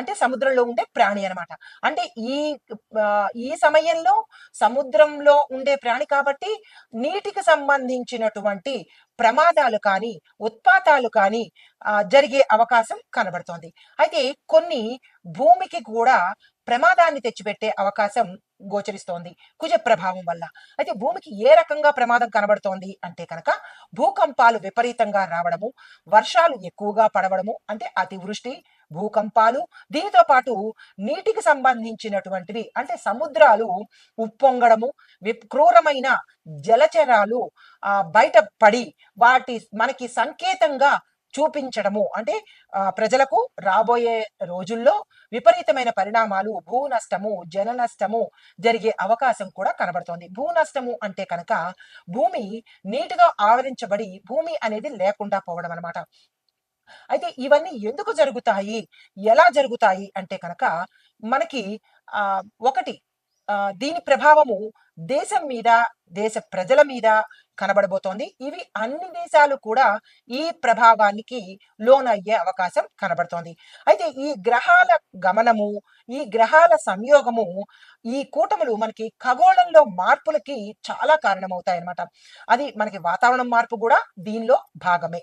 అంటే సముద్రంలో ఉండే ప్రాణి అన్నమాట. అంటే ఈ ఈ సమయంలో సముద్రంలో ఉండే ప్రాణి కాబట్టి నీటికి సంబంధించినటువంటి ప్రమాదాలు కానీ ఉత్పాతాలు కానీ జరిగే అవకాశం కనబడుతోంది. అయితే కొన్ని భూమికి కూడా ప్రమాదాన్ని తెచ్చిపెట్టే అవకాశం గోచరిస్తోంది కుజ ప్రభావం వల్ల. అయితే భూమికి ఏ రకంగా ప్రమాదం కనబడుతోంది అంటే కనుక భూకంపాలు విపరీతంగా రావడము వర్షాలు ఎక్కువగా పడవడము అంటే అతివృష్టి భూకంపాలు దీనితో పాటు నీటికి సంబంధించినటువంటివి అంటే సముద్రాలు ఉప్పొంగడము క్రూరమైన జలచరాలు ఆ బయట పడి వాటి మనకి సంకేతంగా చూపించడము. అంటే ప్రజలకు రాబోయే రోజుల్లో విపరీతమైన పరిణామాలు భూ నష్టము జన నష్టము జరిగే అవకాశం కూడా కనబడుతోంది. భూ నష్టము అంటే కనుక భూమి నీటితో ఆవరించబడి భూమి అనేది లేకుండా పోవడం అన్నమాట అయితే ఇవన్నీ ఎందుకు జరుగుతాయి? ఎలా జరుగుతాయి? అంటే కనుక మనకి ఆ ఒకటి దీని ప్రభావము దేశం మీద దేశ ప్రజల మీద కనబడబోతోంది. ఇవి అన్ని దేశాలు కూడా ఈ ప్రభావానికి లోనయ్యే అవకాశం కనబడుతోంది. అయితే ఈ గ్రహాల గమనము ఈ గ్రహాల సంయోగము ఈ కూటములు మనకి ఖగోళంలో మార్పులకి చాలా కారణమవుతాయి అన్నమాట అది మనకి వాతావరణం మార్పు కూడా దీనిలో భాగమే.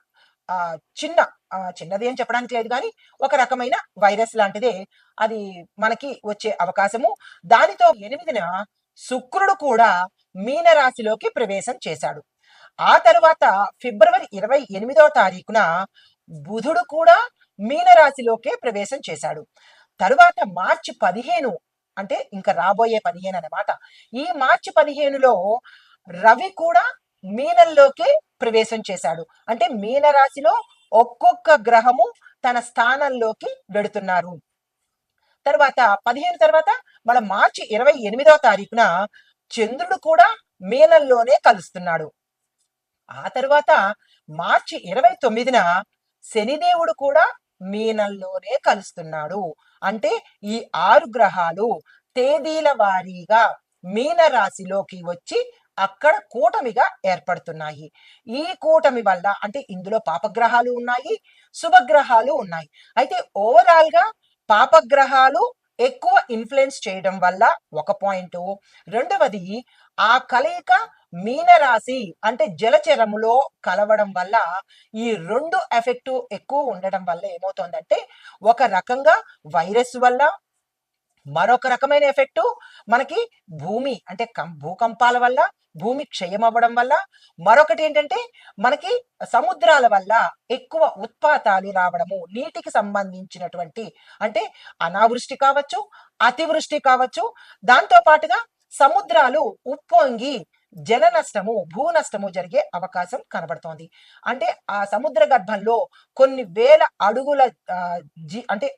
ఆ, చిన్న ఆ, చిన్నది అని చెప్పడానికి లేదు కానీ ఒక రకమైన వైరస్ లాంటిదే. అది మనకి వచ్చే అవకాశము. దానితో ఎనిమిదిన శుక్రుడు కూడా మీనరాశిలోకి ప్రవేశం చేశాడు. ఆ తరువాత ఫిబ్రవరి ఇరవై ఎనిమిదవ తారీఖున బుధుడు కూడా మీనరాశిలోకే ప్రవేశం చేశాడు. తరువాత మార్చి పదిహేను అంటే ఇంకా రాబోయే పదిహేను అన్నమాట ఈ మార్చి పదిహేనులో రవి కూడా మీనంలోకి ప్రవేశం చేశాడు. అంటే మీనరాశిలో ఒక్కొక్క గ్రహము తన స్థానంలోకి వెడుతున్నారు. తర్వాత పదిహేను తర్వాత మన మార్చి ఇరవై ఎనిమిదవ తారీఖున చంద్రుడు కూడా మీనంలోనే కలుస్తున్నాడు. ఆ తర్వాత మార్చి ఇరవై తొమ్మిదిన శనిదేవుడు కూడా మీనంలోనే కలుస్తున్నాడు. అంటే ఈ ఆరు గ్రహాలు తేదీల వారీగా మీన రాశిలోకి వచ్చి అక్కడ కూటమిగా ఏర్పడుతున్నాయి. ఈ కూటమి వల్ల అంటే ఇందులో పాపగ్రహాలు ఉన్నాయి శుభగ్రహాలు ఉన్నాయి. అయితే ఓవరాల్గా పాపగ్రహాలు ఎక్కువ ఇన్ఫ్లుయెన్స్ చేయడం వల్ల ఒక పాయింట్ రెండవది ఆ కలయిక మీనరాశి అంటే జలచరములో కలవడం వల్ల ఈ రెండు ఎఫెక్టు ఎక్కువ ఉండడం వల్ల ఏమవుతోందంటే ఒక రకంగా వైరస్ వల్ల మరొక రకమైన ఎఫెక్ట్ మనకి భూమి అంటే కం- భూకంపాల వల్ల భూమి క్షయం అవ్వడం వల్ల. మరొకటి ఏంటంటే మనకి సముద్రాల వల్ల ఎక్కువ ఉత్పాతాలు రావడము నీటికి సంబంధించినటువంటి అంటే అనావృష్టి కావచ్చు అతివృష్టి కావచ్చు. దాంతో పాటుగా సముద్రాలు ఉప్పొంగి జల నష్టము భూ నష్టము జరిగే అవకాశం కనబడుతోంది. అంటే ఆ సముద్ర గర్భంలో కొన్ని వేల అడుగుల జీ అంటే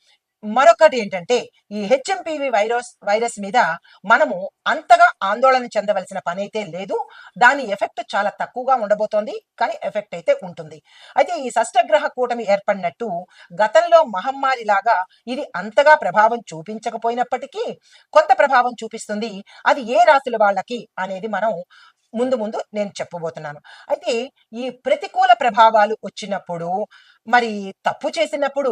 మరొకటి ఏంటంటే ఈ హెచ్ఎంపివి వైరస్ వైరస్ మీద మనము అంతగా ఆందోళన చెందవలసిన పని అయితే లేదు. దాని ఎఫెక్ట్ చాలా తక్కువగా ఉండబోతోంది కానీ ఎఫెక్ట్ అయితే ఉంటుంది. అయితే ఈ షష్టగ్రహ కూటమి ఏర్పడినట్టు గతంలో మహమ్మారి లాగా ఇది అంతగా ప్రభావం చూపించకపోయినప్పటికీ కొంత ప్రభావం చూపిస్తుంది. అది ఏ రాశుల వాళ్ళకి అనేది మనం ముందు ముందు నేను చెప్పబోతున్నాను. అయితే ఈ ప్రతికూల ప్రభావాలు వచ్చినప్పుడు మరి తప్పు చేసినప్పుడు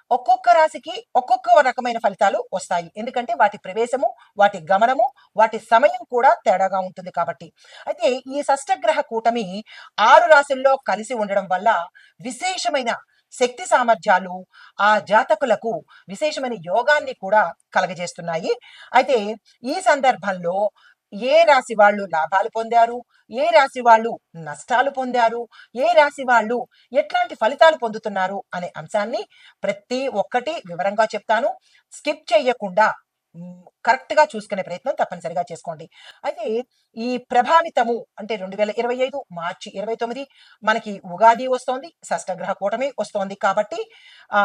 ఒక్కొక్క రాశికి ఒక్కొక్క రకమైన ఫలితాలు వస్తాయి. ఎందుకంటే వాటి ప్రవేశము వాటి గమనము వాటి సమయం కూడా తేడాగా ఉంటుంది కాబట్టి. అయితే ఈ షష్టగ్రహ కూటమి ఆరు రాశుల్లో కలిసి ఉండడం వల్ల విశేషమైన శక్తి సామర్థ్యాలు ఆ జాతకులకు విశేషమైన యోగాన్ని కూడా కలగజేస్తున్నాయి. అయితే ఈ సందర్భంలో ఏ రాశి వాళ్ళు లాభాలు పొందారు? ఏ రాశి వాళ్ళు నష్టాలు పొందారు? ఏ రాశి వాళ్ళు ఎట్లాంటి ఫలితాలు పొందుతున్నారు? అనే అంశాన్ని ప్రతి ఒక్కటి వివరంగా చెప్తాను. స్కిప్ చేయకుండా కరెక్ట్గా చూసుకునే ప్రయత్నం తప్పనిసరిగా చేసుకోండి. అయితే ఈ ప్రభావితము అంటే రెండు వేల ఇరవై ఐదు మార్చి ఇరవై తొమ్మిది మనకి ఉగాది వస్తోంది షష్టగ్రహ కూటమి వస్తోంది కాబట్టి ఆ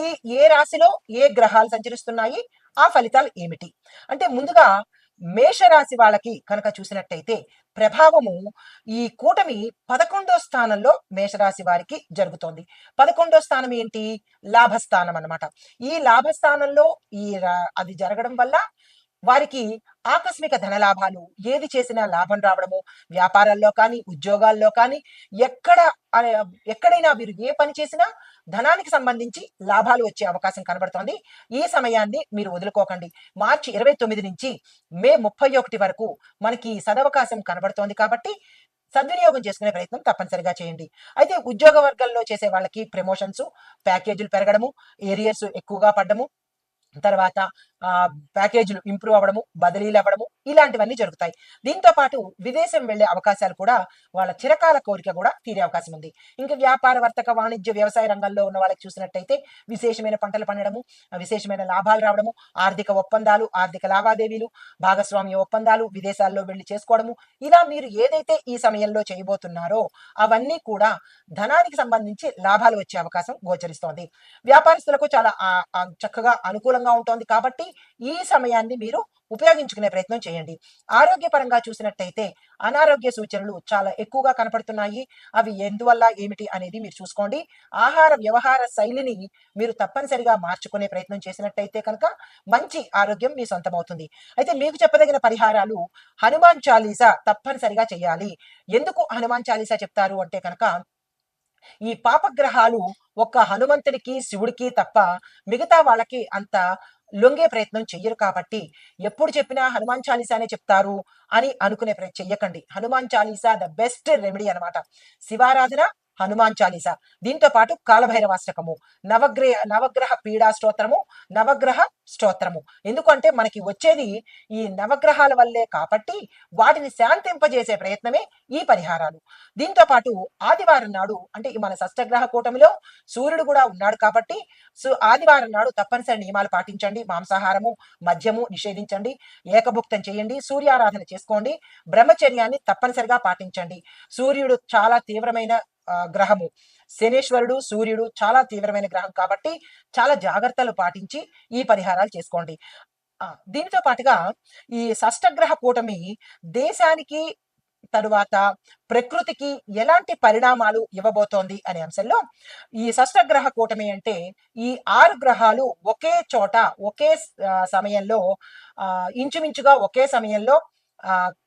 ఈ ఏ రాశిలో ఏ గ్రహాలు సంచరిస్తున్నాయి? ఆ ఫలితాలు ఏమిటి? అంటే ముందుగా మేషరాశి వాళ్ళకి కనుక చూసినట్టయితే ప్రభావము ఈ కూటమి పదకొండో స్థానంలో మేషరాశి వారికి జరుగుతోంది. పదకొండో స్థానం ఏంటి? లాభస్థానం అన్నమాట. ఈ లాభస్థానంలో ఈ రా- అది జరగడం వల్ల వారికి ఆకస్మిక ధనలాభాలు ఏది చేసినా లాభం రావడము వ్యాపారాల్లో కానీ ఉద్యోగాల్లో కానీ ఎక్కడ ఎక్కడైనా వీరు ఏ పని చేసినా ధనానికి సంబంధించి లాభాలు వచ్చే అవకాశం కనబడుతోంది. ఈ సమయాన్ని మీరు వదులుకోకండి. మార్చి ఇరవై తొమ్మిది నుంచి మే ముప్పై ఒకటి వరకు మనకి సదవకాశం కనబడుతోంది కాబట్టి సద్వినియోగం చేసుకునే ప్రయత్నం తప్పనిసరిగా చేయండి. అయితే ఉద్యోగ వర్గాల్లో చేసే వాళ్ళకి ప్రమోషన్స్ ప్యాకేజీలు పెరగడము ఏరియర్స్ ఎక్కువగా పడ్డము తర్వాత ప్యాకేజీలు ఇంప్రూవ్ అవ్వడము బదిలీలు అవ్వడము ఇలాంటివన్నీ జరుగుతాయి. దీంతో పాటు విదేశం వెళ్ళే అవకాశాలు కూడా వాళ్ళ చిరకాల కోరిక కూడా తీరే అవకాశం ఉంది. ఇంకా వ్యాపార వర్తక వాణిజ్య వ్యవసాయ రంగంలో ఉన్న వాళ్ళకి చూసినట్టయితే విశేషమైన పంటలు పండడము విశేషమైన లాభాలు రావడము ఆర్థిక ఒప్పందాలు ఆర్థిక లావాదేవీలు భాగస్వామ్య ఒప్పందాలు విదేశాల్లో వెళ్ళి చేసుకోవడము ఇలా మీరు ఏదైతే ఈ సమయంలో చేయబోతున్నారో అవన్నీ కూడా ధనానికి సంబంధించి లాభాలు వచ్చే అవకాశం గోచరిస్తోంది. వ్యాపారస్తులకు చాలా చక్కగా అనుకూలంగా ఉంటుంది కాబట్టి ఈ సమయాన్ని మీరు ఉపయోగించుకునే ప్రయత్నం చేయండి. ఆరోగ్యపరంగా చూసినట్టయితే అనారోగ్య సూచనలు చాలా ఎక్కువగా కనపడుతున్నాయి. అవి ఎందువల్ల ఏమిటి అనేది మీరు చూసుకోండి. ఆహార వ్యవహార శైలిని మీరు తప్పనిసరిగా మార్చుకునే ప్రయత్నం చేసినట్టయితే కనుక మంచి ఆరోగ్యం మీ సొంతమవుతుంది. అయితే మీకు చెప్పదగిన పరిహారాలు హనుమాన్ చాలీసా తప్పనిసరిగా చేయాలి. ఎందుకు హనుమాన్ చాలీసా చెప్తారు అంటే కనుక ఈ పాపగ్రహాలు ఒక్క హనుమంతుడికి శివుడికి తప్ప మిగతా వాళ్ళకి అంత లొంగే ప్రయత్నం చెయ్యరు కాబట్టి ఎప్పుడు చెప్పినా హనుమాన్ చాలీసానే చెప్తారు అని అనుకునే ప్రయత్నం చెయ్యకండి. Hanuman Chalisa the best remedy అన్నమాట. శివారాధన హనుమాన్ చాలీసా. దీంతో పాటు కాలభైరవాష్టకము. నవగ్రహ నవగ్రహ పీడా స్తోత్రము నవగ్రహ స్తోత్రము. ఎందుకంటే మనకి వచ్చేది ఈ నవగ్రహాల వల్లే కాబట్టి వాటిని శాంతింపజేసే ప్రయత్నమే ఈ పరిహారాలు. దీంతో పాటు ఆదివారం నాడు అంటే ఈ మన షష్టగ్రహ కూటమిలో సూర్యుడు కూడా ఉన్నాడు కాబట్టి సో ఆదివారం నాడు తప్పనిసరి నియమాలు పాటించండి. మాంసాహారము మద్యము నిషేధించండి. ఏకభుక్తం చేయండి. సూర్యారాధన చేసుకోండి. బ్రహ్మచర్యాన్ని తప్పనిసరిగా పాటించండి. సూర్యుడు చాలా తీవ్రమైన గ్రహము. శనేశ్వరుడు సూర్యుడు చాలా తీవ్రమైన గ్రహం కాబట్టి చాలా జాగ్రత్తలు పాటించి ఈ పరిహారాలు చేసుకోండి. ఆ, దీనితో పాటుగా ఈ షష్టగ్రహ కూటమి దేశానికి తరువాత ప్రకృతికి ఎలాంటి పరిణామాలు ఇవ్వబోతోంది అనే అంశంలో ఈ షష్టగ్రహ కూటమి అంటే ఈ ఆరు గ్రహాలు ఒకే చోట ఒకే సమయంలో ఆ, ఇంచుమించుగా ఒకే సమయంలో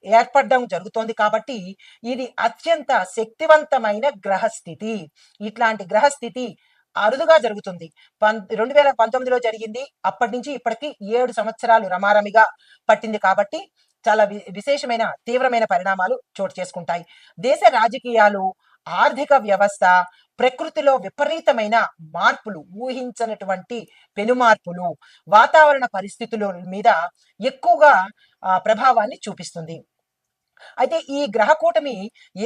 ఏర్పడడం జరుగుతోంది కాబట్టి ఇది అత్యంత శక్తివంతమైన గ్రహస్థితి. ఇట్లాంటి గ్రహస్థితి అరుదుగా జరుగుతుంది. పం రెండు వేల పంతొమ్మిదిలో జరిగింది. అప్పటి నుంచి ఇప్పటికి ఏడు సంవత్సరాలు రమారమిగా పట్టింది కాబట్టి చాలా వి- విశేషమైన తీవ్రమైన పరిణామాలు చోటు చేసుకుంటాయి. దేశ రాజకీయాలు ఆర్థిక వ్యవస్థ ప్రకృతిలో విపరీతమైన మార్పులు ఊహించనటువంటి పెనుమార్పులు వాతావరణ పరిస్థితుల మీద ఎక్కువగా ప్రభావాన్ని చూపిస్తుంది. అయితే ఈ గ్రహ కూటమి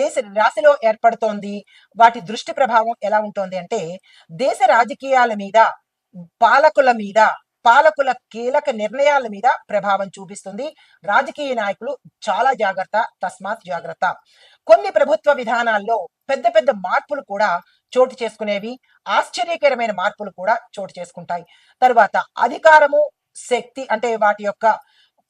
ఏ రాశిలో ఏర్పడుతోంది? వాటి దృష్టి ప్రభావం ఎలా ఉంటుంది అంటే దేశ రాజకీయాల మీద పాలకుల మీద పాలకుల కీలక నిర్ణయాల మీద ప్రభావం చూపిస్తుంది. రాజకీయ నాయకులు చాలా జాగ్రత్త తస్మాత్ జాగ్రత్త. కొన్ని ప్రభుత్వ విధానాల్లో పెద్ద పెద్ద మార్పులు కూడా చోటు చేసుకునేవి ఆశ్చర్యకరమైన మార్పులు కూడా చోటు చేసుకుంటాయి. తర్వాత అధికారము శక్తి అంటే వాటి యొక్క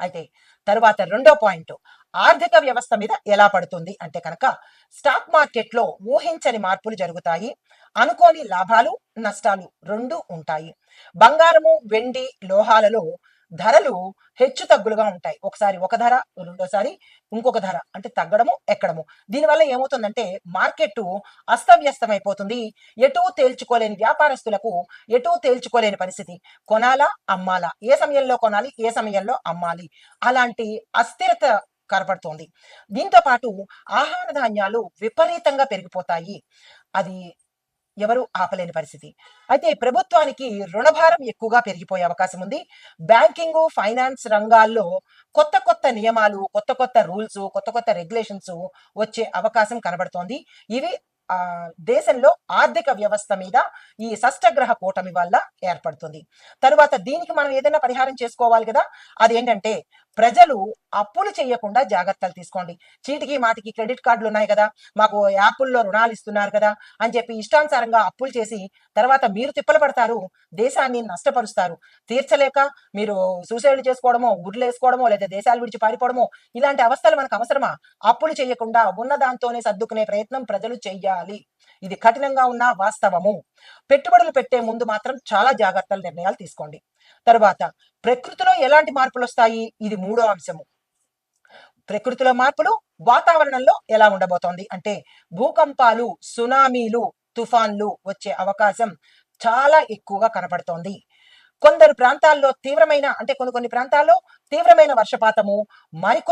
అయితే తరువాత రెండో పాయింట్ ఆర్థిక వ్యవస్థ మీద ఎలా పడుతుంది? అంటే కనుక స్టాక్ మార్కెట్లో ఊహించని మార్పులు జరుగుతాయి అనుకోని లాభాలు నష్టాలు రెండు ఉంటాయి. బంగారము వెండి లోహాలలో ధరలు హెచ్చు తగ్గులుగా ఉంటాయి. ఒకసారి ఒక ధర రెండోసారి ఇంకొక ధర. అంటే తగ్గడము ఎక్కడము. దీనివల్ల ఏమవుతుందంటే మార్కెట్ అస్తవ్యస్తమైపోతుంది. ఎటూ తేల్చుకోలేని వ్యాపారస్తులకు ఎటూ తేల్చుకోలేని పరిస్థితి. కొనాలా అమ్మాలా? ఏ సమయంలో కొనాలి ఏ సమయంలో అమ్మాలి? అలాంటి అస్థిరత కనపడుతోంది దీంతో పాటు ఆహార ధాన్యాలు విపరీతంగా పెరిగిపోతాయి. అది ఎవరు ఆపలేని పరిస్థితి. అయితే ప్రభుత్వానికి రుణభారం ఎక్కువగా పెరిగిపోయే అవకాశం ఉంది. బ్యాంకింగ్ ఫైనాన్స్ రంగాల్లో కొత్త కొత్త నియమాలు కొత్త కొత్త రూల్స్ కొత్త కొత్త రెగ్యులేషన్స్ వచ్చే అవకాశం కనబడుతోంది. ఇవి దేశంలో ఆర్థిక వ్యవస్థ మీద ఈ షష్టగ్రహ కూటమి వల్ల ఏర్పడుతుంది. తరువాత దీనికి మనం ఏదైనా పరిహారం చేసుకోవాలి కదా? అది ఏంటంటే ప్రజలు అప్పులు చేయకుండా జాగ్రత్తలు తీసుకోండి. చీటికి మాటికి క్రెడిట్ కార్డులు ఉన్నాయి కదా మాకు యాప్ల్లో రుణాలు ఇస్తున్నారు కదా అని చెప్పి ఇష్టానుసారంగా అప్పులు చేసి తర్వాత మీరు తిప్పలు పడతారు దేశాన్ని నష్టపరుస్తారు. తీర్చలేక మీరు సూసైడ్ చేసుకోవడమో గుడ్లు వేసుకోవడమో లేదా దేశాలు విడిచి పారిపోవడమో ఇలాంటి అవస్థలు మనకు అవసరమా? అప్పులు చేయకుండా ఉన్న దాంతోనే సర్దుకునే ప్రయత్నం ప్రజలు చెయ్యాలి. ఇది కఠినంగా ఉన్న వాస్తవము. పెట్టుబడులు పెట్టే ముందు మాత్రం చాలా జాగ్రత్తలు నిర్ణయాలు తీసుకోండి. తర్వాత ప్రకృతిలో ఎలాంటి మార్పులు వస్తాయి? ఇది మూడో అంశము. ప్రకృతిలో మార్పులు వాతావరణంలో ఎలా ఉండబోతోంది? అంటే భూకంపాలు సునామీలు తుఫాన్లు వచ్చే అవకాశం చాలా ఎక్కువగా కనపడుతోంది. కొందరు ప్రాంతాల్లో తీవ్రమైన అంటే కొన్ని కొన్ని ప్రాంతాల్లో తీవ్రమైన వర్షపాతము మరికొన్ని